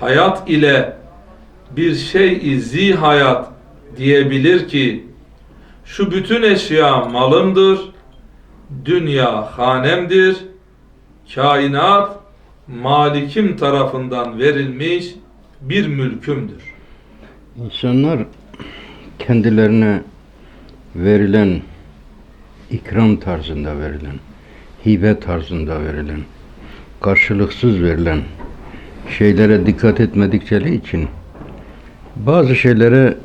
hayat ile bir şey zi hayat diyebilir ki şu bütün eşya malımdır, dünya hanemdir, kainat malikim tarafından verilmiş bir mülkümdür. İnsanlar kendilerine verilen ikram tarzında verilen, hibe tarzında verilen, karşılıksız verilen şeylere dikkat etmedikleri için bazı şeylere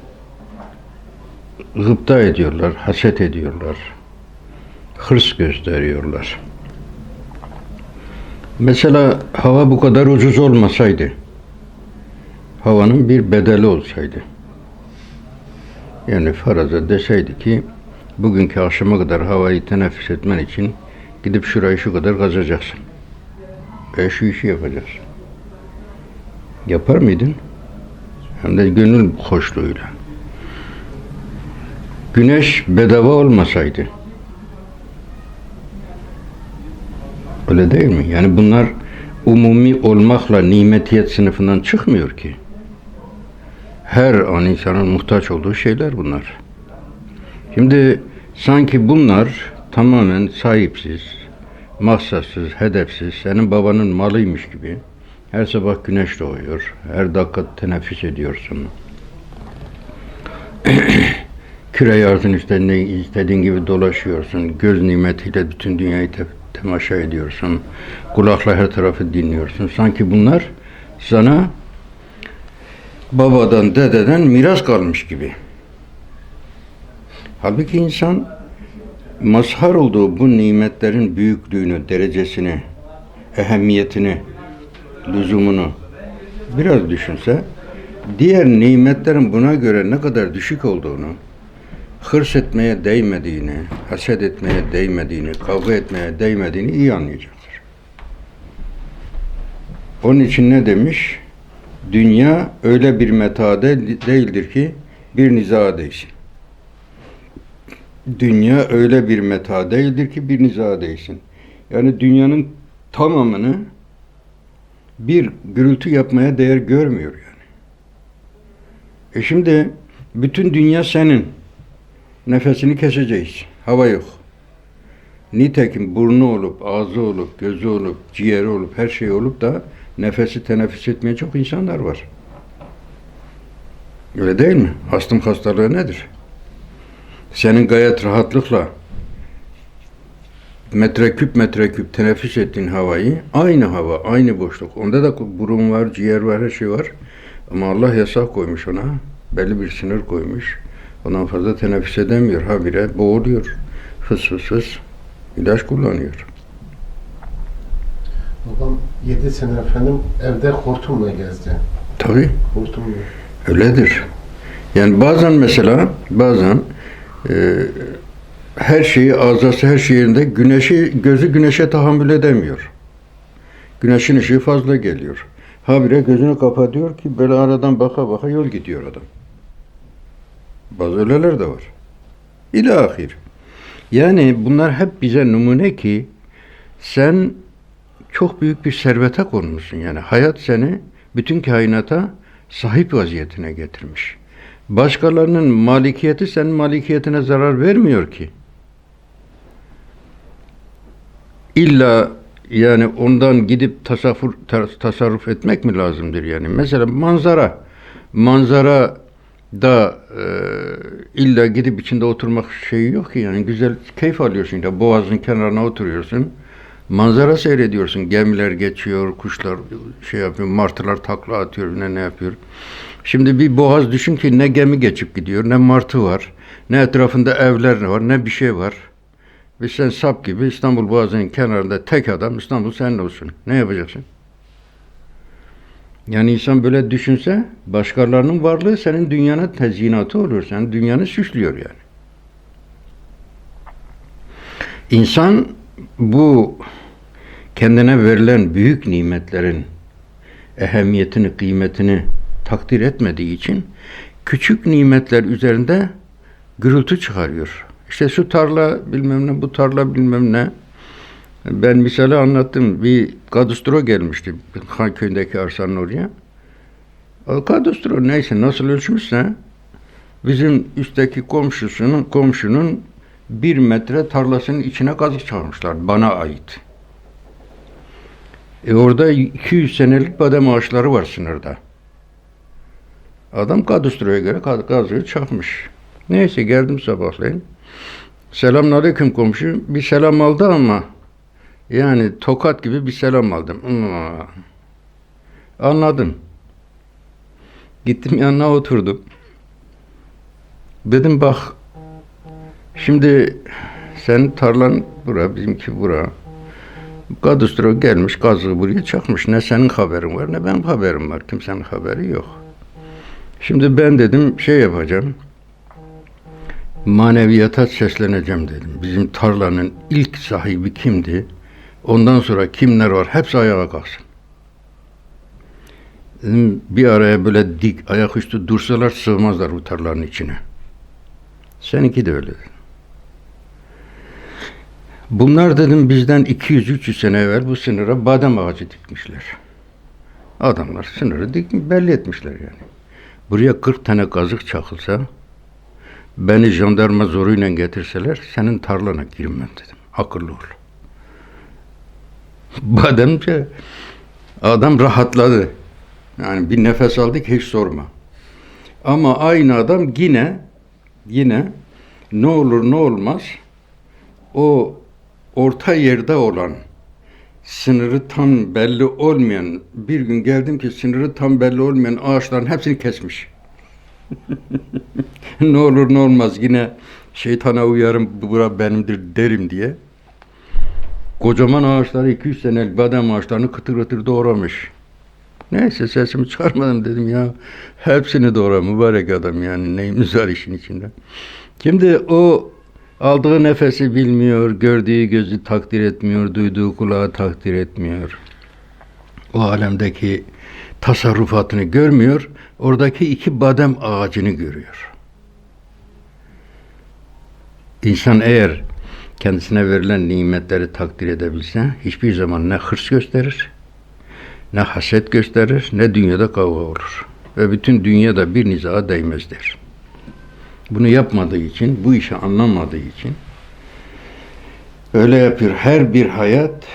gıpta ediyorlar, haset ediyorlar, hırs gösteriyorlar. Mesela hava bu kadar ucuz olmasaydı, havanın bir bedeli olsaydı, yani faraza deseydi ki bugünkü akşama kadar havayı teneffüs etmen için gidip şurayı şu kadar kazacaksın. Ve şu işi yapacaksın. Yapar mıydın? Hem de gönül hoşluğuyla. Güneş bedava olmasaydı. Öyle değil mi? Yani bunlar umumi olmakla nimetiyet sınıfından çıkmıyor ki. Her an insanın muhtaç olduğu şeyler bunlar. Şimdi sanki bunlar tamamen sahipsiz, maksatsız, hedefsiz, senin babanın malıymış gibi. Her sabah güneş doğuyor, her dakika teneffüs ediyorsun. Küre yarzın üstünde istediğin gibi dolaşıyorsun. Göz nimetiyle bütün dünyayı te- temaşa ediyorsun. Kulakla her tarafı dinliyorsun. Sanki bunlar sana babadan, dededen miras kalmış gibi. Halbuki insan mazhar olduğu bu nimetlerin büyüklüğünü, derecesini, ehemmiyetini, lüzumunu biraz düşünse, diğer nimetlerin buna göre ne kadar düşük olduğunu, hırs etmeye değmediğini, haset etmeye değmediğini, kavga etmeye değmediğini iyi anlayacaktır. Onun için ne demiş? Dünya öyle bir meta de- değildir ki bir niza değsin. Dünya öyle bir meta değildir ki bir niza değsin. Yani dünyanın tamamını bir gürültü yapmaya değer görmüyor yani. E şimdi bütün dünya senin. Nefesini keseceğiz. Hava yok. Nitekim burnu olup, ağzı olup, gözü olup, ciğeri olup, her şey olup da nefesi teneffüs etmeye çok insanlar var. Öyle değil mi? Astım hastalığı nedir? Senin gayet rahatlıkla metreküp metreküp teneffüs ettiğin havayı aynı hava, aynı boşluk. Onda da burun var, ciğer var, her şey var. Ama Allah yasak koymuş ona. Belli bir sınır koymuş. Ondan fazla teneffüs edemiyor. Habire boğuluyor. Fıs fıs fıs. ilaç kullanıyor. Babam 7 sene efendim evde hortumla gezdi. Tabii. Hortumla. Öyledir. Yani bazen mesela bazen e, her şeyi azası her şeyinde güneşi gözü güneşe tahammül edemiyor. Güneşin ışığı fazla geliyor. Habire gözünü kapatıyor ki böyle aradan baka baka yol gidiyor adam. Bazı öyleler de var. İlahir. Yani bunlar hep bize numune ki sen çok büyük bir servete konmuşsun. Yani hayat seni bütün kainata sahip vaziyetine getirmiş. Başkalarının malikiyeti senin malikiyetine zarar vermiyor ki. İlla yani ondan gidip tasarruf, tas- tasarruf etmek mi lazımdır yani? Mesela manzara. Manzara da e, illa gidip içinde oturmak şeyi yok ki yani güzel keyif alıyorsun da boğazın kenarına oturuyorsun. Manzara seyrediyorsun. Gemiler geçiyor, kuşlar şey yapıyor, martılar takla atıyor, ne ne yapıyor. Şimdi bir boğaz düşün ki ne gemi geçip gidiyor, ne martı var, ne etrafında evler var, ne bir şey var. Ve sen sap gibi İstanbul Boğazı'nın kenarında tek adam İstanbul senin olsun. Ne yapacaksın? Yani insan böyle düşünse başkalarının varlığı senin dünyanın tezyinatı olur. Senin dünyanı süslüyor yani. İnsan bu kendine verilen büyük nimetlerin ehemmiyetini, kıymetini takdir etmediği için küçük nimetler üzerinde gürültü çıkarıyor. İşte şu tarla bilmem ne, bu tarla bilmem ne. Ben misali anlattım. Bir kadustro gelmişti Han köyündeki arsanın oraya. Kadastro neyse nasıl ölçmüşse bizim üstteki komşusunun komşunun bir metre tarlasının içine kazık çalmışlar bana ait. E orada 200 senelik badem ağaçları var sınırda. Adam kadastroya göre kaz- kazığı çakmış. Neyse geldim sabahleyin. Selamünaleyküm komşu. Bir selam aldı ama yani tokat gibi bir selam aldım. Anladım. Gittim yanına oturdum. Dedim bak şimdi senin tarlan bura bizimki bura. Kadastro gelmiş kazığı buraya çakmış. Ne senin haberin var ne benim haberim var. Kimsenin haberi yok. Şimdi ben dedim şey yapacağım. Maneviyata sesleneceğim dedim. Bizim tarlanın ilk sahibi kimdi? Ondan sonra kimler var? Hepsi ayağa kalksın. Dedim bir araya böyle dik ayaküstü dursalar sığmazlar bu tarlanın içine. Seninki de öyle. Bunlar dedim bizden 200-300 sene evvel bu sınıra badem ağacı dikmişler. Adamlar sınırı dik, belli etmişler yani. Buraya 40 tane kazık çakılsa beni jandarma zoruyla getirseler senin tarlana girmem dedim. Akıllı ol. Bademce adam rahatladı. Yani bir nefes aldık hiç sorma. Ama aynı adam yine yine ne olur ne olmaz o orta yerde olan sınırı tam belli olmayan bir gün geldim ki sınırı tam belli olmayan ağaçların hepsini kesmiş. ne olur ne olmaz yine şeytana uyarım bu bura benimdir derim diye. Kocaman ağaçları 200 senelik badem ağaçlarını kıtır kıtır doğramış. Neyse sesimi çıkarmadım dedim ya. Hepsini doğra mübarek adam yani neyimiz var işin içinde. Şimdi o aldığı nefesi bilmiyor, gördüğü gözü takdir etmiyor, duyduğu kulağı takdir etmiyor. O alemdeki tasarrufatını görmüyor, oradaki iki badem ağacını görüyor. İnsan eğer kendisine verilen nimetleri takdir edebilse hiçbir zaman ne hırs gösterir, ne haset gösterir, ne dünyada kavga olur. Ve bütün dünyada bir nizaha değmez der. Bunu yapmadığı için, bu işi anlamadığı için öyle yapıyor. Her bir hayat,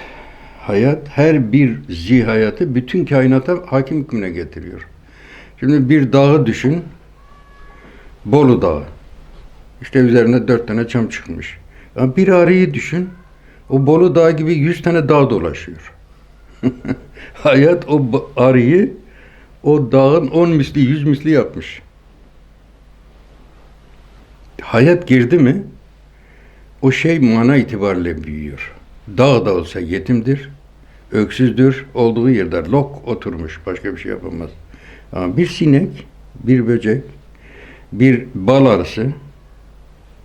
hayat, her bir zihayatı bütün kainata hakim hükmüne getiriyor. Şimdi bir dağı düşün, Bolu Dağı. İşte üzerine dört tane çam çıkmış. Ama bir arıyı düşün, o Bolu Dağı gibi yüz tane dağ dolaşıyor. Hayat o arıyı o dağın on misli, yüz misli yapmış. Hayat girdi mi o şey mana itibariyle büyüyor. Dağ da olsa yetimdir, öksüzdür, olduğu yerde lok oturmuş, başka bir şey yapamaz. Bir sinek, bir böcek, bir bal arısı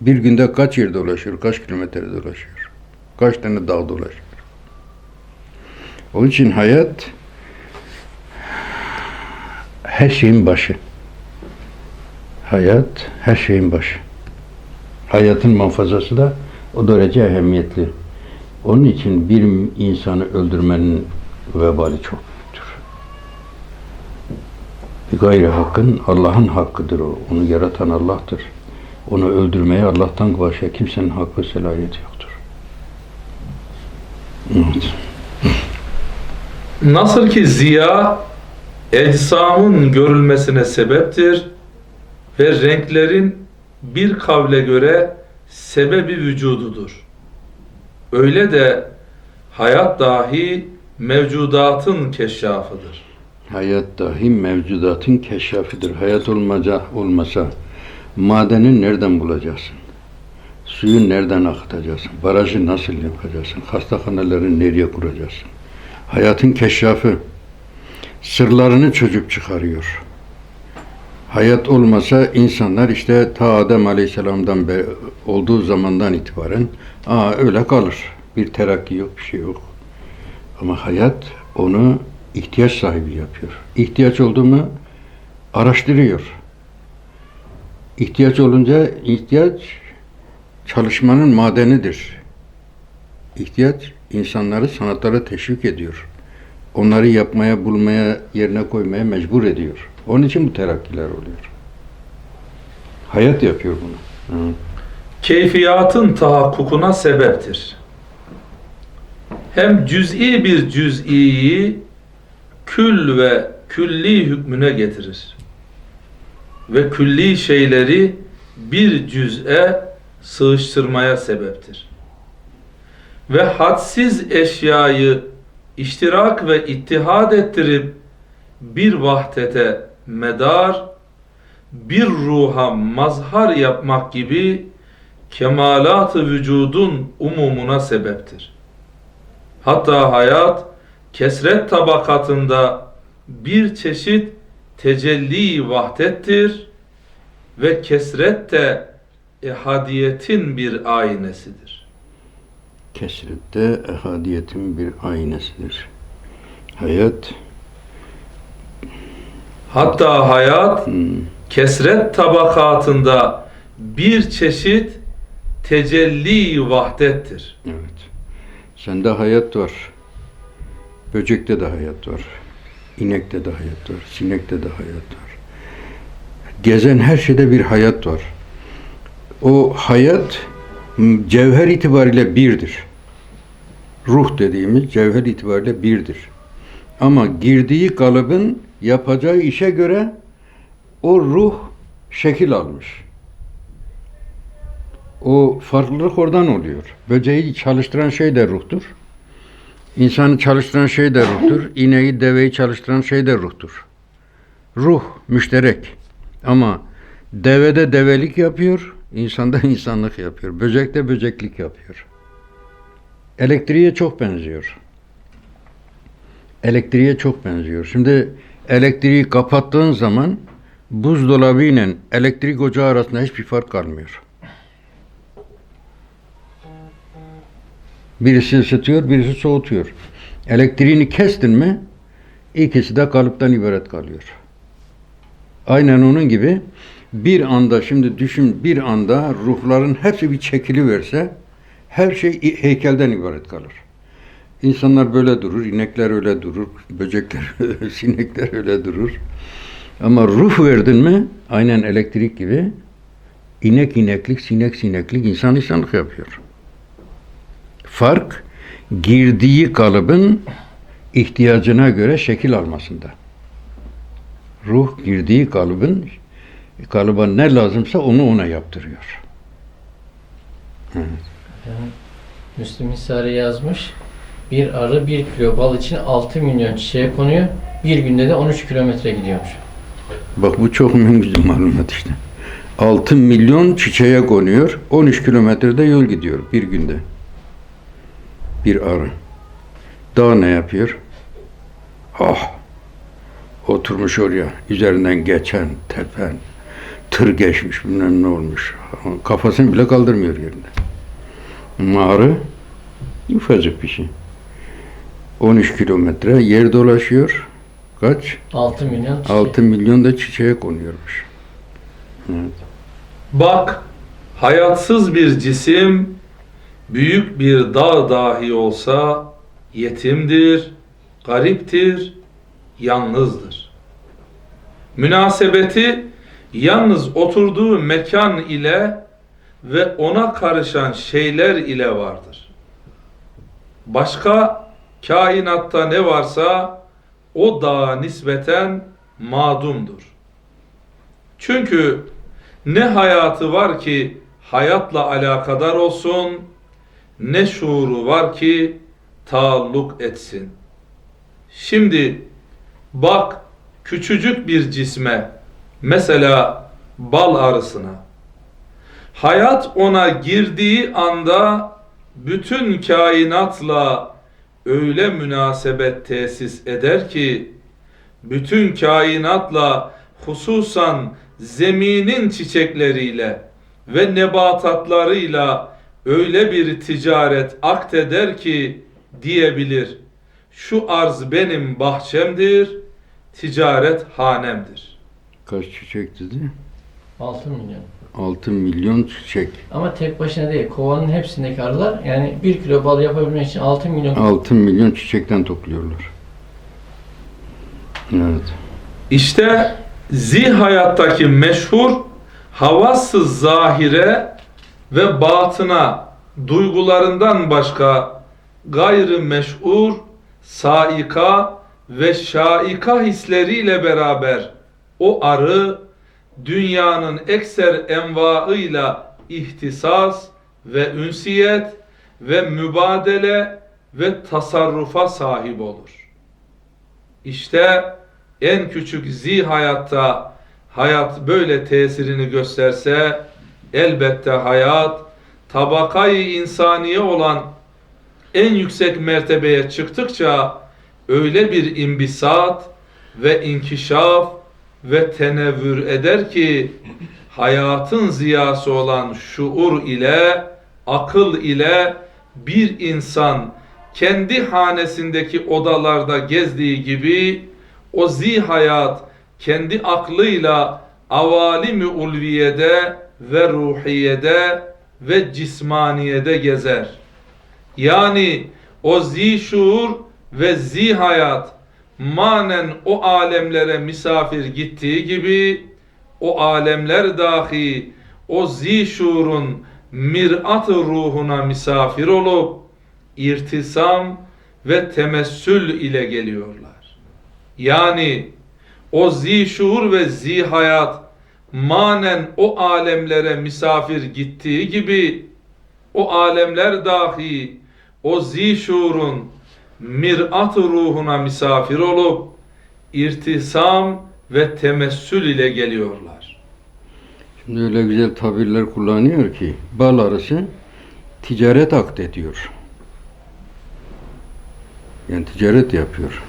bir günde kaç yer dolaşıyor, kaç kilometre dolaşıyor, kaç tane dağ dolaşıyor. Onun için hayat her şeyin başı. Hayat her şeyin başı. Hayatın muhafazası da o derece ehemmiyetli. Onun için bir insanı öldürmenin vebali çok gayri hakkın Allah'ın hakkıdır o. Onu yaratan Allah'tır. Onu öldürmeye Allah'tan başka kimsenin hakkı selayeti yoktur. Evet. Nasıl ki ziya ecsamın görülmesine sebeptir ve renklerin bir kavle göre sebebi vücududur. Öyle de hayat dahi mevcudatın keşşafıdır. Hayat dahi mevcudatın keşşafıdır. Hayat olmaca, olmasa madeni nereden bulacaksın? Suyu nereden akıtacaksın? Barajı nasıl yapacaksın? Hastahaneleri nereye kuracaksın? Hayatın keşşafı sırlarını çocuk çıkarıyor. Hayat olmasa insanlar işte ta Adem Aleyhisselam'dan beri olduğu zamandan itibaren aa öyle kalır. Bir terakki yok, bir şey yok. Ama hayat onu ihtiyaç sahibi yapıyor. İhtiyaç oldu mu araştırıyor. İhtiyaç olunca ihtiyaç çalışmanın madenidir. İhtiyaç insanları sanatlara teşvik ediyor. onları yapmaya, bulmaya, yerine koymaya mecbur ediyor. Onun için bu terakkiler oluyor. Hayat yapıyor bunu. Hı. keyfiyatın tahakkukuna sebeptir. Hem cüz'i bir cüz'iyi kül ve külli hükmüne getirir. Ve külli şeyleri bir cüz'e sığıştırmaya sebeptir. Ve hadsiz eşyayı iştirak ve ittihad ettirip bir vahdete medar, bir ruha mazhar yapmak gibi kemalat-ı vücudun umumuna sebeptir. Hatta hayat kesret tabakatında bir çeşit tecelli vahdettir ve kesret de ehadiyetin bir aynesidir. Kesrette ehadiyetin bir aynesidir. Hayat Hatta hayat hmm, kesret tabakatında bir çeşit tecelli vahdettir. evet. Sende hayat var. Böcekte de hayat var. İnekte de hayat var. Sinekte de hayat var. Gezen her şeyde bir hayat var. O hayat cevher itibariyle birdir. Ruh dediğimiz cevher itibariyle birdir. Ama girdiği kalıbın yapacağı işe göre o ruh şekil almış. O farklılık oradan oluyor. Böceği çalıştıran şey de ruhtur. İnsanı çalıştıran şey de ruhtur. İneği, deveyi çalıştıran şey de ruhtur. Ruh müşterek. Ama devede develik yapıyor, insanda insanlık yapıyor. Böcek de böceklik yapıyor. Elektriğe çok benziyor. Elektriğe çok benziyor. Şimdi elektriği kapattığın zaman buzdolabı ile elektrik ocağı arasında hiçbir fark kalmıyor. Birisi ısıtıyor, birisi soğutuyor. Elektriğini kestin mi ikisi de kalıptan ibaret kalıyor. Aynen onun gibi bir anda şimdi düşün bir anda ruhların hepsi bir çekili verse her şey heykelden ibaret kalır. İnsanlar böyle durur, inekler öyle durur, böcekler, sinekler öyle durur. Ama ruh verdin mi aynen elektrik gibi inek ineklik, sinek sineklik, insan insanlık yapıyor. Fark girdiği kalıbın ihtiyacına göre şekil almasında. Ruh girdiği kalıbın kalıba ne lazımsa onu ona yaptırıyor. Yani Müslüm Hisari yazmış. Bir arı bir kilo bal için 6 milyon çiçeğe konuyor. Bir günde de 13 kilometre gidiyormuş. Bak bu çok mühim bir malumat işte. 6 milyon çiçeğe konuyor. 13 kilometrede yol gidiyor bir günde. Bir arı. Daha ne yapıyor? Ah! Oturmuş oraya. Üzerinden geçen, tepen, tır geçmiş, bilmem ne olmuş. Kafasını bile kaldırmıyor yerinde. Ama arı ufacık bir şey. 13 kilometre yer dolaşıyor. Kaç? 6 milyon çiçek. 6 milyon da çiçeğe konuyormuş. Evet. Bak, hayatsız bir cisim büyük bir dağ dahi olsa yetimdir, gariptir, yalnızdır. Münasebeti yalnız oturduğu mekan ile ve ona karışan şeyler ile vardır. Başka kainatta ne varsa o dağa nispeten madumdur. Çünkü ne hayatı var ki hayatla alakadar olsun, ne şuuru var ki taalluk etsin. Şimdi bak küçücük bir cisme, mesela bal arısına. Hayat ona girdiği anda bütün kainatla öyle münasebet tesis eder ki bütün kainatla hususan zeminin çiçekleriyle ve nebatatlarıyla öyle bir ticaret akteder ki diyebilir. Şu arz benim bahçemdir, ticaret hanemdir. Kaç çiçek dedi? 6 milyon. 6 milyon çiçek. Ama tek başına değil. Kovanın hepsindeki arılar yani 1 kilo bal yapabilmek için 6 milyon 6 milyon çiçekten topluyorlar. Evet. İşte zihayattaki meşhur havası zahire ve batına duygularından başka gayrı meşhur saika ve şaika hisleriyle beraber o arı dünyanın ekser envaıyla ihtisas ve ünsiyet ve mübadele ve tasarrufa sahip olur. İşte en küçük zi hayatta hayat böyle tesirini gösterse elbette hayat tabakayı insaniye olan en yüksek mertebeye çıktıkça öyle bir imbisat ve inkişaf ve tenevvür eder ki hayatın ziyası olan şuur ile akıl ile bir insan kendi hanesindeki odalarda gezdiği gibi o zihayat kendi aklıyla avalimi ulviyede ve ruhiyede ve cismaniyede gezer. Yani o zişuur ve zihayat manen o alemlere misafir gittiği gibi o alemler dahi o zişuurun mirat ruhuna misafir olup irtisam ve temessül ile geliyorlar. Yani o zişuur ve zihayat manen o alemlere misafir gittiği gibi o alemler dahi o zişuurun mirat ruhuna misafir olup irtisam ve temessül ile geliyorlar. Şimdi öyle güzel tabirler kullanıyor ki bal arısı ticaret akdediyor. Yani ticaret yapıyor.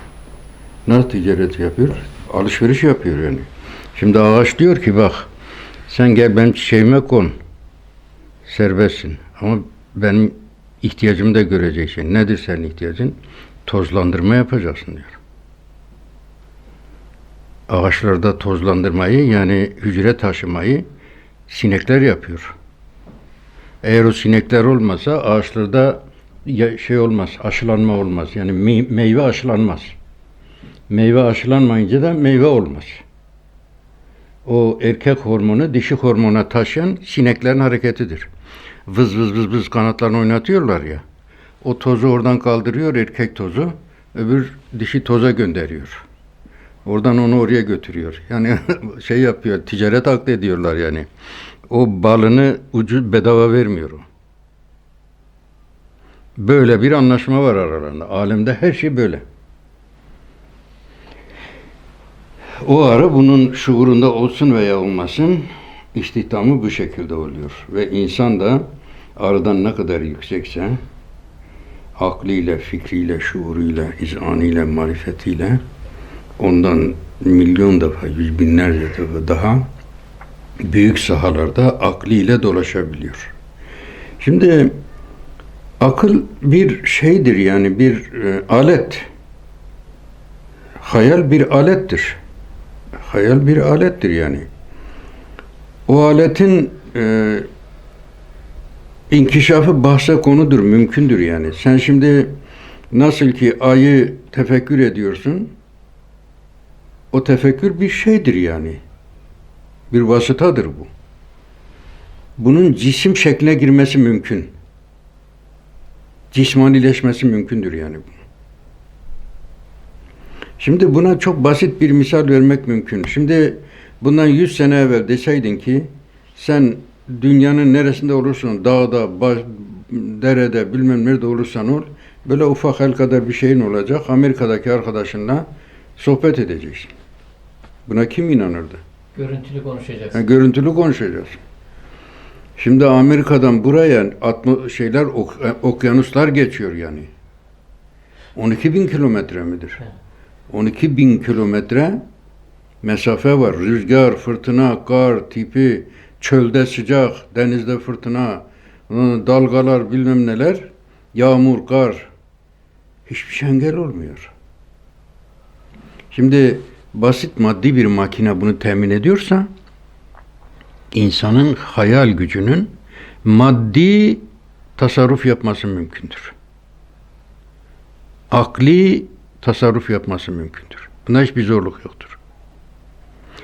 Nasıl ticaret yapıyor? Alışveriş yapıyor yani. Şimdi ağaç diyor ki bak sen gel benim çiçeğime kon. Serbestsin. Ama benim ihtiyacımı da göreceksin. Nedir senin ihtiyacın? Tozlandırma yapacaksın diyor. Ağaçlarda tozlandırmayı yani hücre taşımayı sinekler yapıyor. Eğer o sinekler olmasa ağaçlarda şey olmaz, aşılanma olmaz. Yani me- meyve aşılanmaz. Meyve aşılanmayınca da meyve olmaz. O erkek hormonu dişi hormona taşıyan sineklerin hareketidir. Vız vız vız vız kanatlarını oynatıyorlar ya. O tozu oradan kaldırıyor erkek tozu, öbür dişi toza gönderiyor. Oradan onu oraya götürüyor. Yani şey yapıyor, ticaret aklı ediyorlar yani. O balını ucu bedava vermiyor o. Böyle bir anlaşma var aralarında. Alemde her şey böyle. O ara bunun şuurunda olsun veya olmasın istihdamı bu şekilde oluyor. Ve insan da aradan ne kadar yüksekse aklıyla, fikriyle, şuuruyla, izanıyla, marifetiyle ondan milyon defa, yüz binlerce defa daha büyük sahalarda aklıyla dolaşabiliyor. Şimdi akıl bir şeydir yani bir e, alet. Hayal bir alettir. Hayal bir alettir yani. O aletin e, inkişafı bahse konudur, mümkündür yani. Sen şimdi nasıl ki ayı tefekkür ediyorsun, o tefekkür bir şeydir yani. Bir vasıtadır bu. Bunun cisim şekline girmesi mümkün. Cismanileşmesi mümkündür yani bu. Şimdi buna çok basit bir misal vermek mümkün. Şimdi bundan 100 sene evvel deseydin ki sen dünyanın neresinde olursun, dağda, baş, derede, bilmem nerede olursan ol, böyle ufak el kadar bir şeyin olacak. Amerika'daki arkadaşınla sohbet edeceksin. Buna kim inanırdı? Görüntülü konuşacaksın. Yani görüntülü konuşacağız. Şimdi Amerika'dan buraya atma, şeyler ok- e, okyanuslar geçiyor yani. 12 bin kilometre midir? 12 bin kilometre mesafe var. Rüzgar, fırtına, kar tipi, çölde sıcak, denizde fırtına, dalgalar bilmem neler, yağmur, kar. Hiçbir şey engel olmuyor. Şimdi basit maddi bir makine bunu temin ediyorsa insanın hayal gücünün maddi tasarruf yapması mümkündür. Akli tasarruf yapması mümkündür. Bunda hiçbir zorluk yoktur.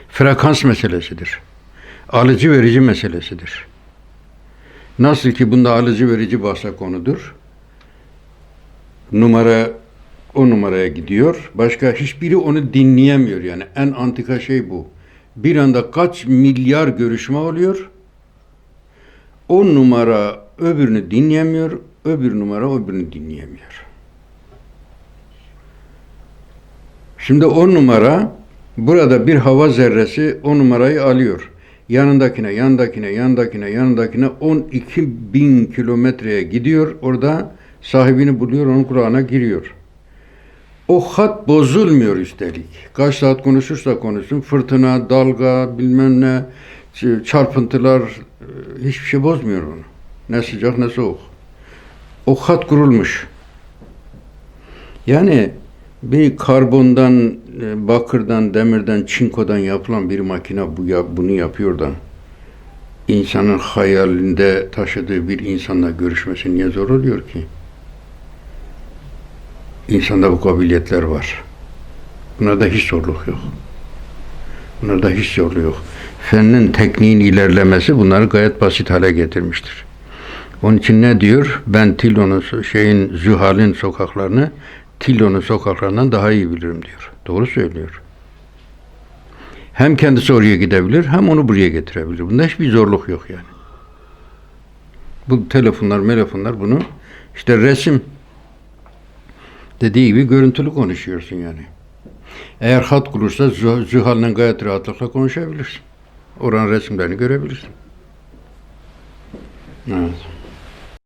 Frekans meselesidir. Alıcı verici meselesidir. Nasıl ki bunda alıcı verici bahse konudur. Numara o numaraya gidiyor. Başka hiçbiri onu dinleyemiyor yani. En antika şey bu. Bir anda kaç milyar görüşme oluyor. O numara öbürünü dinleyemiyor. Öbür numara öbürünü dinleyemiyor. Şimdi o numara burada bir hava zerresi o numarayı alıyor. Yanındakine, yanındakine, yanındakine, yanındakine 12 bin kilometreye gidiyor. Orada sahibini buluyor, onun kulağına giriyor. O hat bozulmuyor üstelik. Kaç saat konuşursa konuşsun, fırtına, dalga, bilmem ne, çarpıntılar, e, hiçbir şey bozmuyor onu. Ne sıcak ne soğuk. O hat kurulmuş. Yani bir karbondan, e, bakırdan, demirden, çinkodan yapılan bir makine bu bunu yapıyor da insanın hayalinde taşıdığı bir insanla görüşmesi niye zor oluyor ki? İnsanda bu kabiliyetler var. Bunlarda hiç zorluk yok. Bunlarda hiç zorluk yok. Fennin, tekniğin ilerlemesi bunları gayet basit hale getirmiştir. Onun için ne diyor? Ben Tillo'nun şeyin Zühal'in sokaklarını Tillo'nun sokaklarından daha iyi bilirim diyor. Doğru söylüyor. Hem kendisi oraya gidebilir hem onu buraya getirebilir. Bunda hiçbir zorluk yok yani. Bu telefonlar, telefonlar bunu işte resim dediği gibi görüntülü konuşuyorsun yani. Eğer hat kurursa Zü- Zühal'le gayet rahatlıkla konuşabilirsin. Oranın resimlerini görebilirsin. Evet.